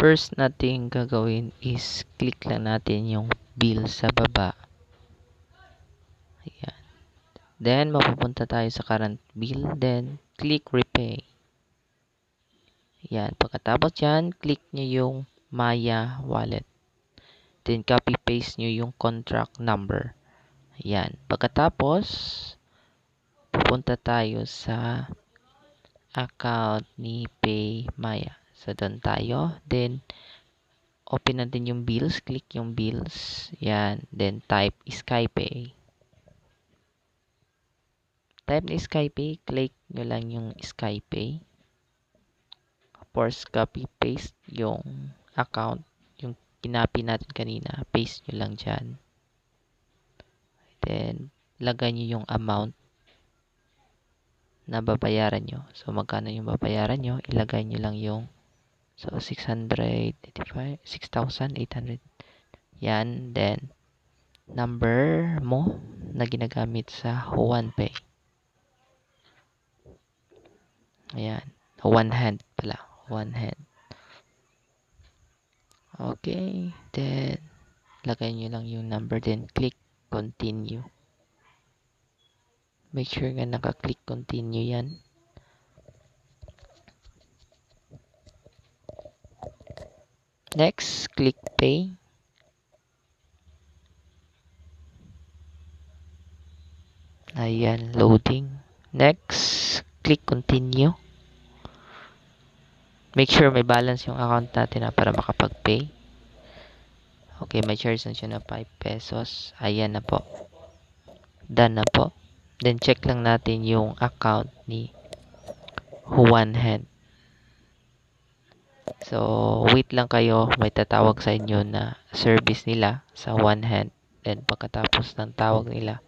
First nating gagawin is click lang natin yung bill sa baba. Ayan. Then, mapupunta tayo sa current bill. Then, click repay. Ayan. Pagkatapos yan, click nyo yung Maya wallet. Then, copy-paste nyo yung contract number. Ayan. Pagkatapos, pupunta tayo sa account ni Pay Maya. So, doon tayo. Then, open natin yung bills. Click yung bills. Yan. Then, type SkyPay. Type ni SkyPay. Click nyo lang yung SkyPay. Of course, copy-paste yung account. Yung kinapi natin kanina. Paste nyo lang dyan. Then, lagay nyo yung amount na babayaran nyo. So, magkano yung babayaran nyo, ilagay nyo lang yung so 685, 6,800. Yan, then number mo na ginagamit sa OnePay. Ayan, one hand pala, one hand. Okay, then lagay nyo lang yung number, then click continue. Make sure nga naka-click continue yan. Next, click pay. Ayan, loading. Next, click continue. Make sure may balance yung account natin na para makapag-pay. Okay, may charge na siya na 5 pesos. Ayan na po. Done na po. Then, check lang natin yung account ni One Hand. So, wait lang kayo. May tatawag sa inyo na service nila sa One Hand. Then, pagkatapos ng tawag nila,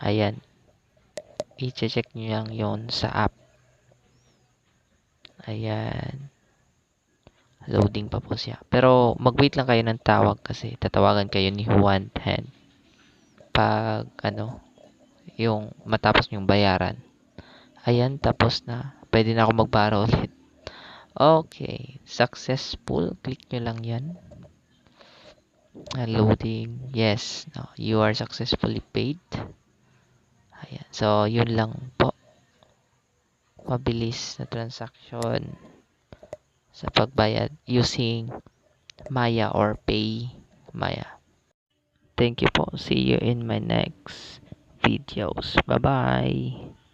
ayan, i-check nyo lang yon sa app. Ayan. Loading pa po siya. Pero, mag-wait lang kayo ng tawag kasi tatawagan kayo ni One Hand. Pag, ano, yung matapos yung bayaran. Ayan, tapos na. Pwede na ako magbara ulit. Okay, successful. Click nyo lang yan. Loading. Yes, no, you are successfully paid. Ayan. So, yun lang po. Mabilis na transaction sa pagbayad using Maya or Pay Maya. Thank you po. See you in my next videos. Bye-bye.